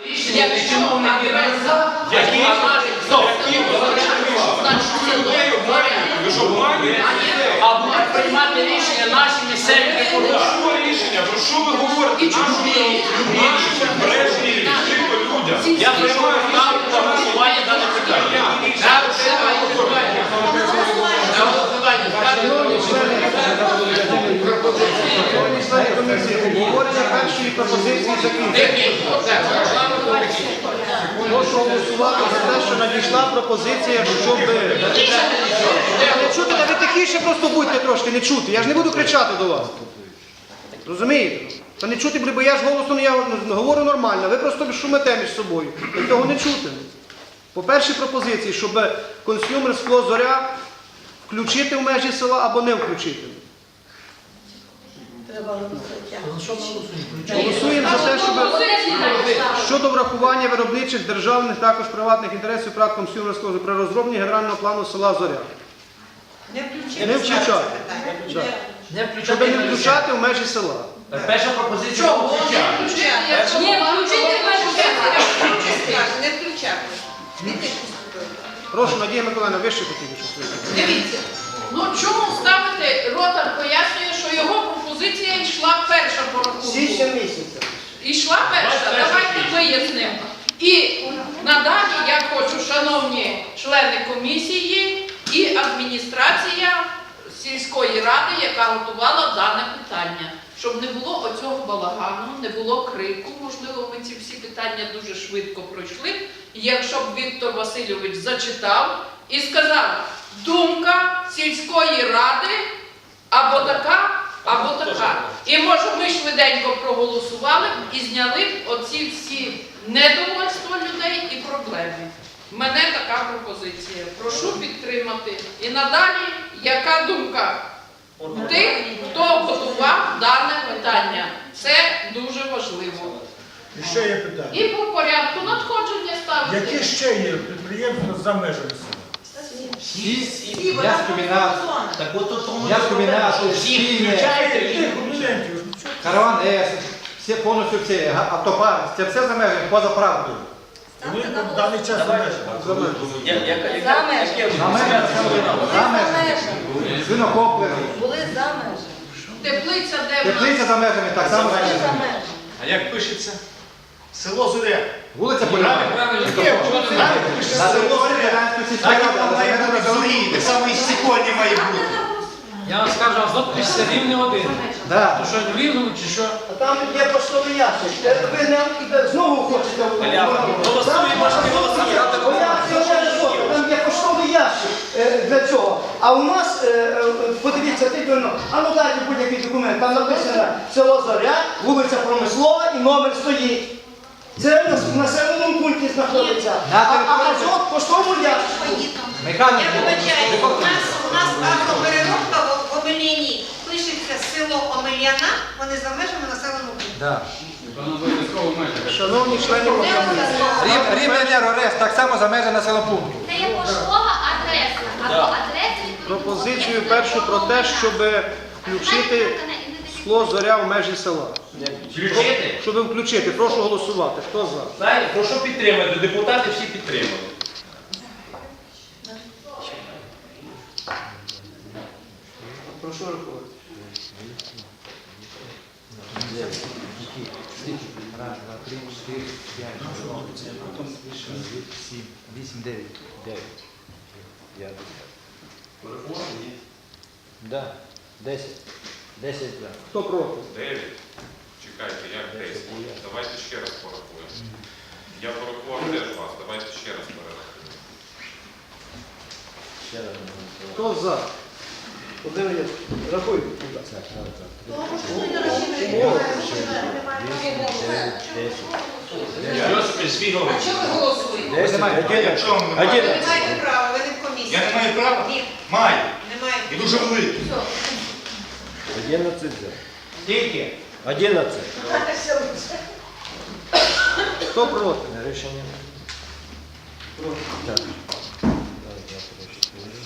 Рішення чому не Які? Ви що обманюєте? А будуть приймати рішення наші місцеві Про депутати. що рішення? Про що ви говорите? І чужі. Наші рішення по людям. Я приймаю ставку на голосування дане питання. Ставлю голосування. Голосування. Шановні члени комісії, обговорення першої пропозиції закінчено. Прошу голосувати за те, що надійшла пропозиція, щоб... Не чути, та ви тихіше просто будьте трошки, не чути. Я ж не буду кричати до вас. Розумієте? Та не чути, бо я ж голосно я говорю нормально, ви просто шумите між собою. І того не чути. По першій пропозиції, щоб консюмер скло зоря включити в межі села або не включити. Голосуємо за те, щоб щодо врахування виробничих державних, також приватних інтересів прав консюмерського при розробленні генерального плану села Зоря. Не включати. Не Щоб не включати в межі села. Перша пропозиція Чого? включати. Ні, включити Не Прошу, Надія Миколаївна, ви ще хотіли щось сказати? Дивіться, ну чому ставити ротар пояснює, що його пропозиція йшла перша по рахунку. місяця. Ішла перша, давайте вияснимо. І надалі я хочу, шановні члени комісії і адміністрація сільської ради, яка готувала дане питання, щоб не було оцього балагану, не було крику. Можливо, ми ці всі питання дуже швидко пройшли. Якщо б Віктор Васильович зачитав і сказав, думка сільської ради або така, або така. І може ми швиденько проголосували і зняли б оці всі недовольства людей і проблеми. В мене така пропозиція. Прошу підтримати. І надалі, яка думка тих, хто готував дане питання? Це дуже важливо. І ще є питання. І по порядку надходження ставити. Які ще є підприємства за межами Так от тому всі включаєте Тих і комунентів. караван С, всі повністю всі, автопарк, це все за межами, поза правдою. Вони в даний час за межами. За межами. За межами, свинокоплери, Були за межами. Теплиця, де в нас теплиця за межами, так само за межами. А як пишеться? Село Зоря. Вулиця Поляна. Радянської сільської Так ради, воно має бути в зорі, саме стікольні має бути. Я вам скажу, а знов після рівне один. Да. То що в рівному чи що? А там є поштовий ящик. Ви не знову хочете Голосуємо, ж не Там є поштовий ящик е, для цього. А у нас, е, е, подивіться, тільки, а ну дайте будь-який документ, там написано село Зоря, вулиця Промислова і номер стоїть. Це на в населеному пункті знаходиться. А, а азот в поштовому ящику. Механик. Я вибачаюсь, у нас, у нас в Омельяні. Пишеться село Омельяна, вони за межами населеного пункту. Да. Шановні члени комісії. Рів- Рівне Енергорес, так само за межами населеного пункту. Це є поштова адреса. Або адреса. Пропозицію першу про те, щоб включити скло зоря в межі села. Включити? Щоб включити, прошу голосувати. Хто за? Знаєте, прошу підтримати. Депутати всі підтримали. Прошу рахувати. Раз, два, три, чотири, п'ять, шість, сім, вісім, дев'ять. Дев'ять. Я Да. Десять. Десять, да. Хто проти? Дев'ять. Чекайте, як десять? Давайте ще раз порахуємо. Я порахував теж вас, давайте ще раз перерахуємо. Ще раз. Хто за? Є. Рахуй. будь ласка. Йосип Звігович. А чого ви голосуєте? Якщо ви не Ви маєте? не маєте права, ви не в комісії. Я не маю права? Ні, Маю. не маєте. І дуже великий. Одинадцять за. Тільки. Одинадцять. Хто проти? Рішення. Так. Раз, два, три, чотири,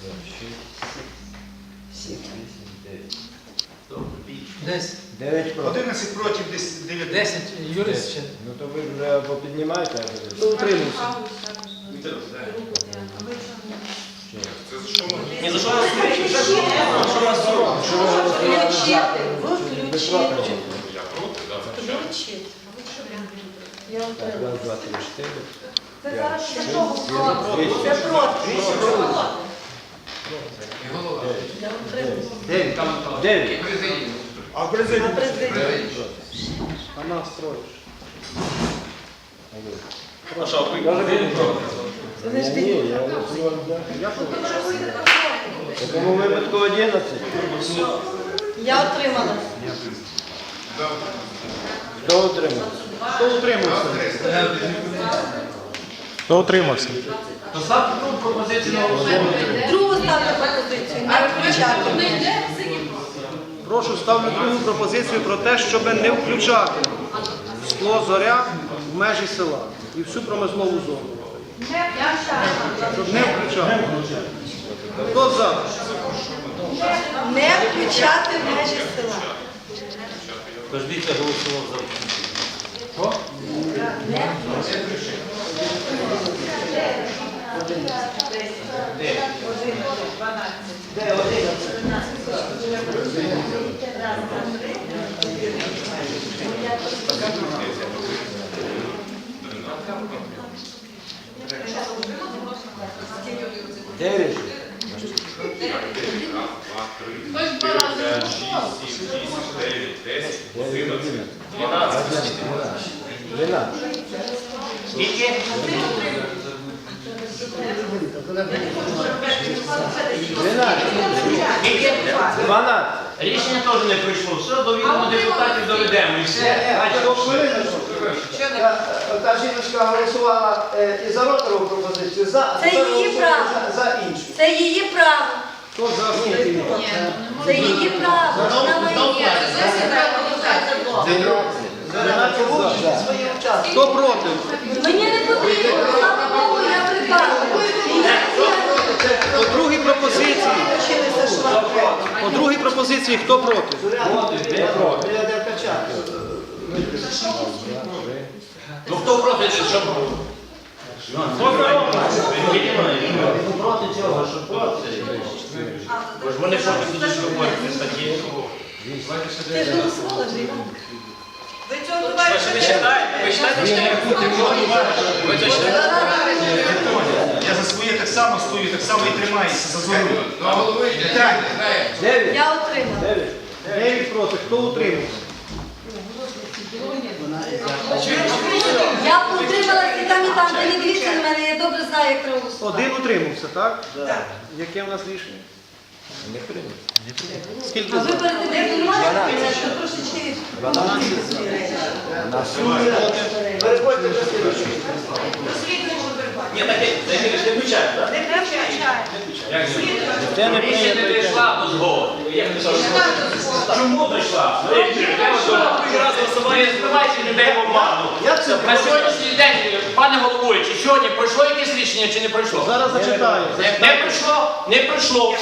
п'ять, шість, сім, вісім, дев'ять. Десь 9 проти. 11 проти 9. 10 юрист ще. Ну то ви вже попіднімаєте. Хто утримався? Це за що ми? Ні, за що нас Включити, Я проти, да, звичайно. Раз, два, три, чотири. Це зараз для чого? Це проти. Дев'ять. Дев'ять. А президент? А нас троє. Ні, ні, я голосував за. В такому випадку 11. Я отримала. Хто отримав? Хто утримався? Хто утримався? Поставте другу пропозицію на голосування. Другу ставлю пропозицію. А Не ви включати. Прошу ставлю другу пропозицію про те, щоб не включати скло зоря в межі села і всю промислову зону. Щоб не включати. Хто за? Не включати в межі села. Дев'ять. Раз, два, три, Хтось два рази п'ять, шість, сім, вісім, дев'ять, десять, дванадцять. Рішення теж не прийшло. Все до відомо депутатів доведемо і все. Та жіночка голосувала е, і за роторову пропозицію, за, Це тепер її голосує право. за, за іншу. Це її право. Це її право. Вона моє. Хто проти? Мені не потрібно. Слава Богу, я припала. По другій пропозиції. По другій пропозиції хто проти? Ну хто проти, що проти цього, що проти? Бо ж вони проти статті. Ти ж голосувала ж, Я за своє так само стою, так само і тримаюся за зору. Дев'ять. Я отримала. Дев'ять. Проти. Хто утримався? Я утрималася і там, і там. Та не дивіться на мене, я добре знаю, як треба голосувати. Один утримався, так? Так. Яке в нас рішення? Не прийняли. Скільки А ви за? перед тим, як знімаєте, то Переходьте до слідчого. Ні, так не включають, так? не включаєте. Не Рішення не прийнято. дійшла до згоди. Як не Чому обману. Це? На сьогоднішній день, пане головуючий, сьогодні пройшло якесь рішення чи не пройшло? Зараз зачитаю. Не пройшло, не пройшло.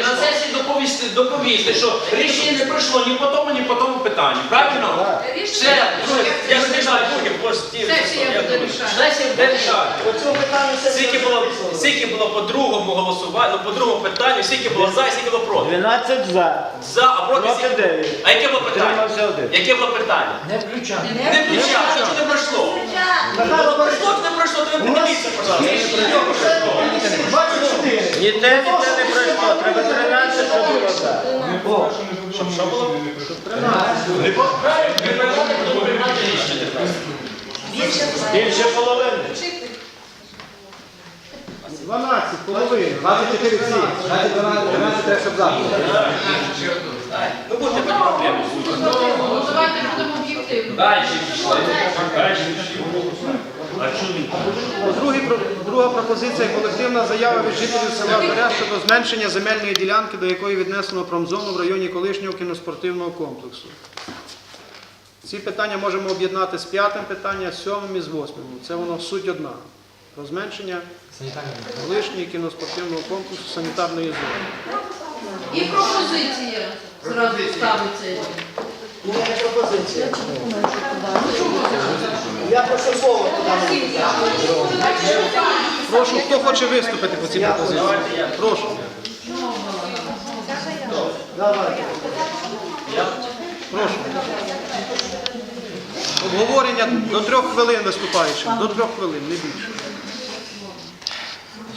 На сесії доповісти, доповісти, що рішення не пройшло ні по тому, ні по тому питанню. Правильно? Все, Я Сесія буде рішати. сесія буде рішати. Скільки було, по другому голосуванню, ну, по другому питанню, скільки було за, скільки було проти. 12 за. За, а проти скільки? 9. А яке було питання? Один. Яке було питання? Не включати. Не включав, що не пройшло? Ну, пройшло чи не пройшло, то ви подивіться, пожалуйста. Ні те, ні те не пройшло. Треба 13, щоб було за. Що було? Більше половини. 12, половина. 24 всі. 12 треба, щоб за. Ну будьте без проблем. Ну давайте будемо об'єктивні. Далі пішли. Другі про- Друга пропозиція колективна заява від жителів села Зоря щодо зменшення земельної ділянки, до якої віднесено промзону в районі колишнього кіноспортивного комплексу. Ці питання можемо об'єднати з п'ятим питанням, з сьомим і з восьмим. Це воно суть одна. Про зменшення колишнього кіноспортивного комплексу санітарної зони. І пропозиція зразу ставиться. У мене пропозиція. Я прошу слово. Прошу, хто хоче виступити по цій пропозиції? Прошу. Давайте. Прошу. Обговорення до трьох хвилин виступаючим. До трьох хвилин, не більше.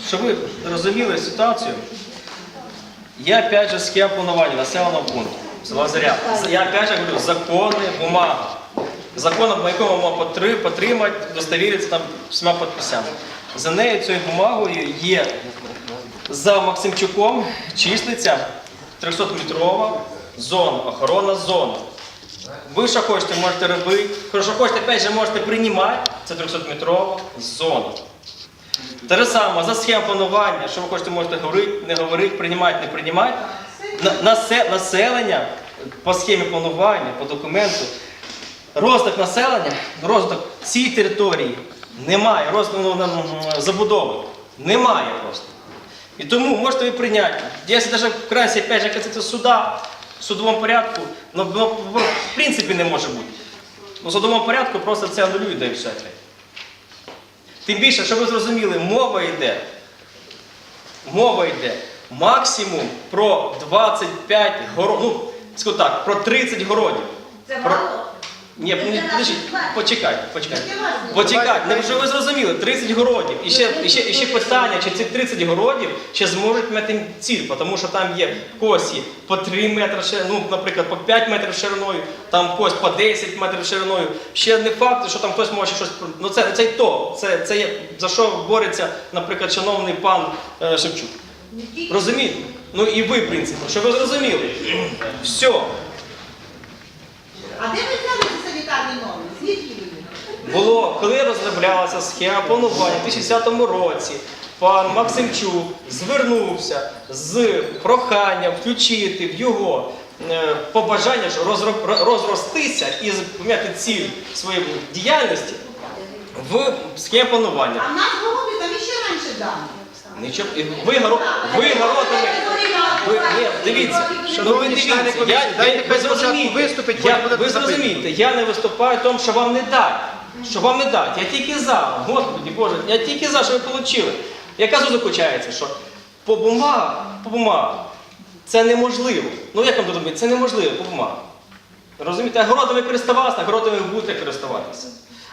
Щоб ви розуміли ситуацію, я опять же схема планування населеного пункту. Села. Я опять же говорю, закони, бумага. Законом, по якому можна потримати, достовіритися там всіма підписами. За нею цією бумагою є за Максимчуком числиться 300-метрова зона, охоронна зона. Ви що хочете, можете робити. Що хочете, опять же, можете приймати, це 300-метрова зона. Те ж саме за схему планування, що ви хочете, можете говорити, не говорити, приймати, не приймати. Населення по схемі планування, по документу, розвиток населення, розвиток цієї території немає, розвиток ну, ну, ну, забудови немає просто. І тому можете ви прийняти. Якщо навіть в красі, опять же, касається суда, в судовому порядку, ну, в принципі не може бути. У судовому порядку просто це анулюють, да і все. Тим більше, щоб ви зрозуміли, мова йде, мова йде максимум про 25 городів, ну, скажу так, про 30 городів. Це Про- мало? Ні, ні, подождіть, почекайте, почекайте. Почекайте, не ви зрозуміли, 30 городів. І ще, і ще, і ще питання, чи ці 30 городів ще зможуть мати ціль, тому що там є косі по 3 метри, ну, наприклад, по 5 метрів шириною, там кось по 10 метрів шириною. Ще не факт, що там хтось може щось. Ну це, це й то. Це, це є, за що бореться, наприклад, шановний пан е, Шевчук. Розумієте? Ну і ви, в принципі, щоб ви зрозуміли. Все. А де ви Звідки? Було, коли розроблялася схема планування в 2010 році, пан Максимчук звернувся з проханням включити в його е, побажання розро- розростися і поміняти ціль своєї діяльності в схему планування. А в нас городи там іще раніше дані. Нічого, і ви, горо- ви городами, ви, ні, дивіться, ну ви Шановні члени дивіться, комісії, я, дайте ви спочатку зрозумієте, я, потім ви зрозумієте, я не виступаю в тому, що вам не дать, що вам не дать, я тільки за, Господи Боже, я тільки за, що ви отримали. Яка суть заключається, що по бумагах, по бумагах, це неможливо. Ну як вам думаєте, це неможливо по бумагах. Розумієте, городами користувалися, городами будете користуватися.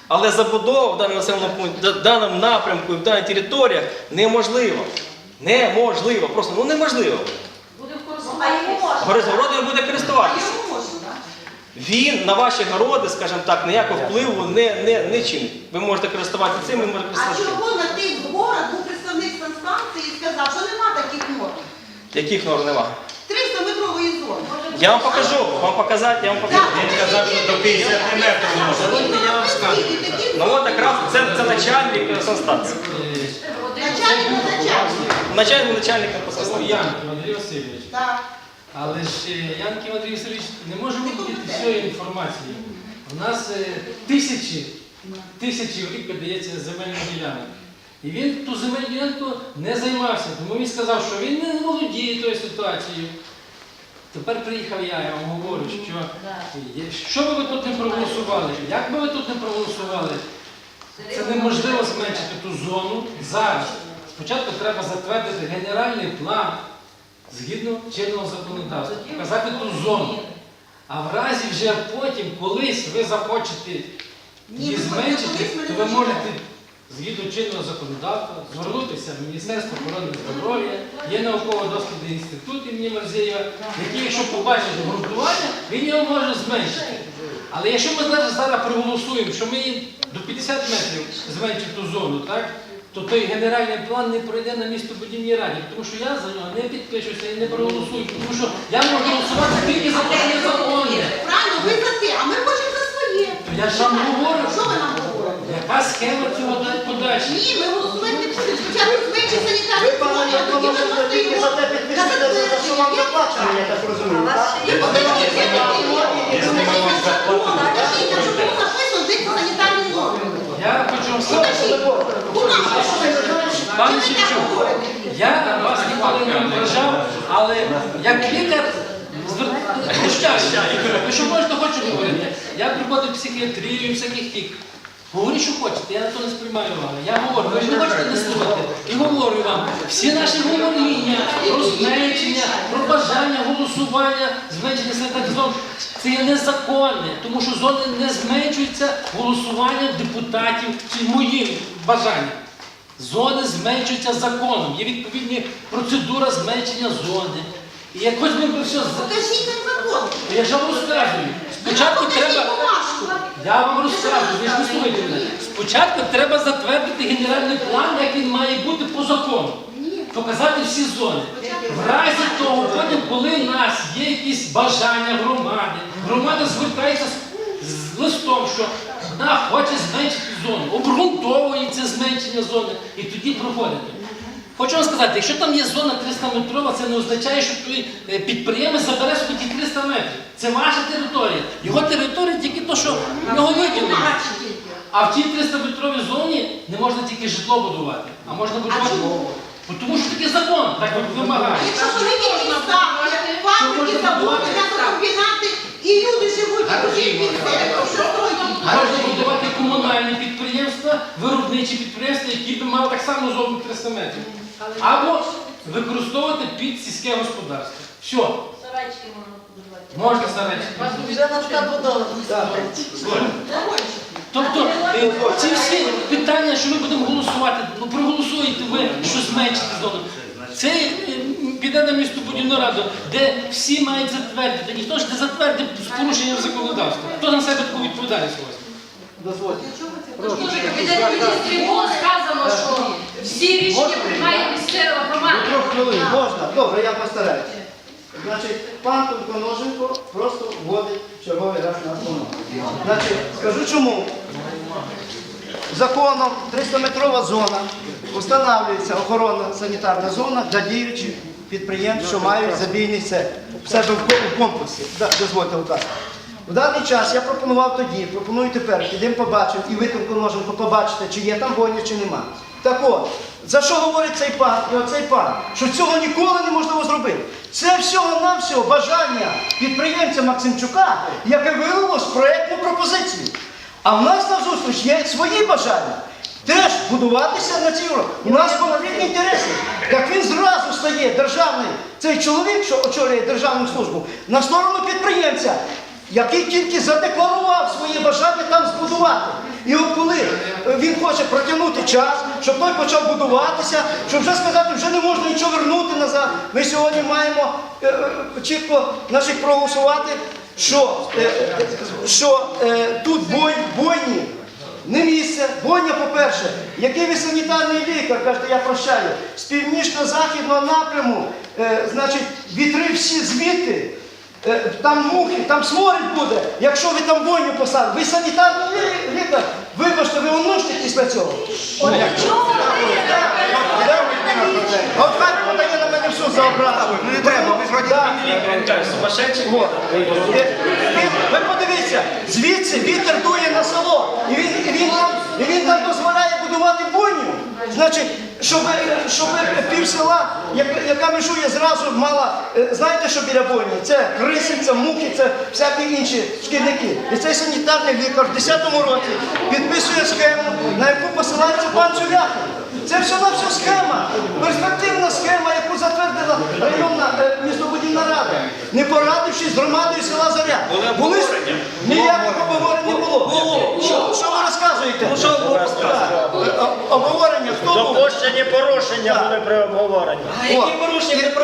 Але забудова в даному населеному пункті, в даному напрямку і в даних територіях неможливо. Неможливо. Просто ну неможливо. Буде А йому можна? Буде користуватися. йому можна, так? Він на ваші городи, скажімо так, ніякого впливу не, не, не чинить. Ви можете користуватися цим, ви можете А користуватися. цим. чого на тих зборах був представник санстанції і сказав, що нема таких норм? Яких норм нема? 300 метрової зони. Я вам покажу, вам показати, я вам покажу. Він казав, що до 50 метрів я вам скажу. Ну от якраз це, це начальник санстанції. Начальник на начальник. Начальник начальника по. Янків Андрій Васильович. Так. Але ж е, Янків Андрій Васильович не може володіти всієї інформації. У нас е, тисячі, тисячі в рік подається земельних ділянок. І він ту земельну ділянку не займався, тому він сказав, що він не володіє тою ситуацією. Тепер приїхав я, я вам говорю, що що би ви тут не проголосували, як би ви тут не проголосували, це неможливо зменшити ту зону зараз. Спочатку треба затвердити генеральний план згідно чинного законодавства, показати ту зону. А в разі вже потім, колись ви захочете її зменшити, то ви можете згідно чинного законодавства звернутися в Міністерство охорони здоров'я, є науково-дослідний інститут імені Марзієва, який, якщо побачить обґрунтування, він його може зменшити. Але якщо ми зараз, зараз проголосуємо, що ми їм до 50 метрів зменшимо ту зону, так? То той генеральний план не пройде на містобудівній раді, тому що я за нього не підпишуся і не проголосую, тому що я можу голосувати тільки за те, що законне. Правильно, ви за те, а ми хочемо за своє. То я ж вам говорю, Що ви нам говорите? яка схема цього подальше. Ні, ми голосувати не будемо. Спочатку зменшить санітарну Ви, пане а тоді ми можете тільки за те підписуєте, за що вам заплачено, я так розумію. так? Ви подивіться, якщо було написано, де ці санітарні норми. Я хочу вам сказати, пане Шевчук, я вас ніколи не ображав, але як лікар звертаюся, ви що можна хочу говорити. Я приходив психіатрію, всяких тік. Говоріть, що хочете, я на то не сприймаю уваги. Я говорю, ви ж не хочете не слухати. І говорю вам, всі наші говоріння, про зменшення, про бажання голосування, зменшення санітарних зон, це є незаконне, тому що зони не зменшуються голосуванням депутатів чи моїм бажанням. Зони зменшуються законом. Є відповідна процедура зменшення зони. І якось ми б все з- Покажіть нам закон. я ж вам розказую. Спочатку Покажіть треба. бумажку. Я вам розказую, ви ж не слухайте мене. Спочатку треба затвердити генеральний план, як він має бути по закону. Показати всі зони. В разі того, потім, коли в нас є якісь бажання громади, громада звертається з, з листом, що вона хоче зменшити зону, обґрунтовує це зменшення зони і тоді проходити. Хочу вам сказати, якщо там є зона 300 метрова, це не означає, що той е, підприємець забере собі ті 300 метрів. Це ваша територія. Його територія тільки то, що в нього виділено. А в тій 300 метровій зоні не можна тільки житло будувати, а можна будувати. Бо Тому що такий закон так вимагає. Якщо великі міста, фабрики, заводи, комбінати, і люди живуть? Можна будувати комунальні підприємства, виробничі підприємства, які б мали так само зону 300 метрів. Або використовувати під сільське господарство. Все. Можна сарайчики. Тобто е, ці всі питання, що ми будемо голосувати, ну проголосуєте ви, що зменшити зону. Це е, піде на містобудівну раду, де всі мають затвердити. Ніхто ж не затвердить з порушенням законодавства. Хто на себе таку відповідальність возьме? Дозвольте. Кабінет міністрів було сказано, що всі рішення приймає місцева громада. Трьох хвилин можна? Добре, я постараюся. Значить, пан Тонконоженко просто вводить черговий раз на основну. Значить, скажу чому. Законом 300-метрова зона встановлюється охоронна санітарна зона для діючих підприємств, що мають забійний в себе в ко- комплексі. Дозвольте указ. В даний час я пропонував тоді, пропоную тепер, підемо побачимо, і ви Тонконоженко побачите, чи є там бойня, чи нема. Так от, за що говорить цей пан і оцей пан? Що цього ніколи неможливо зробити. Це всього-навсього бажання підприємця Максимчука, яке вилилось в проєктну пропозицію. А в нас на зустріч є свої бажання. Теж будуватися на цій уровні. У нас конфлікт інтересів. Як він зразу стає державний, цей чоловік, що очолює державну службу, на сторону підприємця, який тільки задекларував своє бажання там збудувати. І от коли е, він хоче протягнути час, щоб той почав будуватися, щоб вже сказати, вже не можна нічого вернути назад. Ми сьогодні маємо е, е, чітко значить, проголосувати, що, що тут бой, бойні. Не місце, бойня, по-перше, який ви санітарний лікар, кажете, я прощаю, з північно-західного напряму, е, значить, вітри всі звідти, там мухи, там сморід буде, якщо ви там бойню посадите. Ви санітарний лі- лікар, вибачте, ви онуште після цього. От? Хай подає на мене все за образу. Ну не треба, ви ж сумасшедший. Ви звідси вітер дує на село, і він, і він, там, і він там дозволяє будувати бойню. Значить, щоб, щоб пів села, яка, межує зразу, мала, е, знаєте, що біля бойні? Це криси, це мухи, це всякі інші шкідники. І цей санітарний лікар в 10-му році підписує схему, на яку посилається пан Цюляхин. Це все на все схема, перспективна схема, яку затвердила районна е, містобудівна рада, не порадившись з громадою села Заря. Були обговорення? Ніяких обговорень не було. Що, що ви розказуєте? Ну, що ви розказуєте? Е, Обговорення хто був? Допущені порушення були при обговоренні. А які порушення ви І- і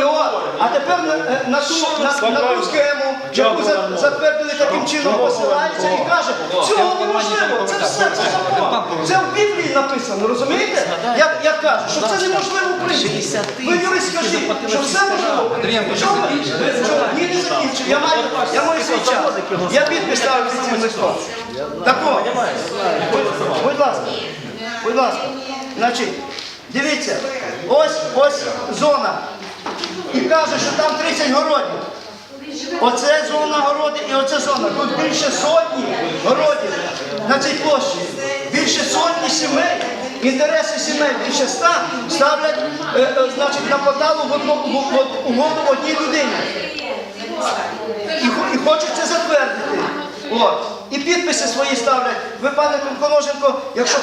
А тепер на, е, на, ту, на, на ту схему, яку за- затвердили таким чином, посилається і каже, цього неможливо, це все, це закон. Це в Біблії написано, розумієте? Я, я кажу, що це неможливо прийняти. Ви юрист скажіть, що все можливо. Що ви? Ні, не закінчив, я маю, я маю свій час. Я підпис ставлю під цим листом. Так от, будь, будь ласка, будь ласка. Значить, дивіться, ось, ось зона. І каже, що там 30 городів. Оце зона городи і оце зона. Тут більше сотні городів на цій площі. Більше сотні інтереси сімей більше ста ставлять е, е, значить, на поталу в одну в, в, угоду одній людині. І, і хочуть це затвердити. От. І підписи свої ставлять. Ви, пане Коноженко, якщо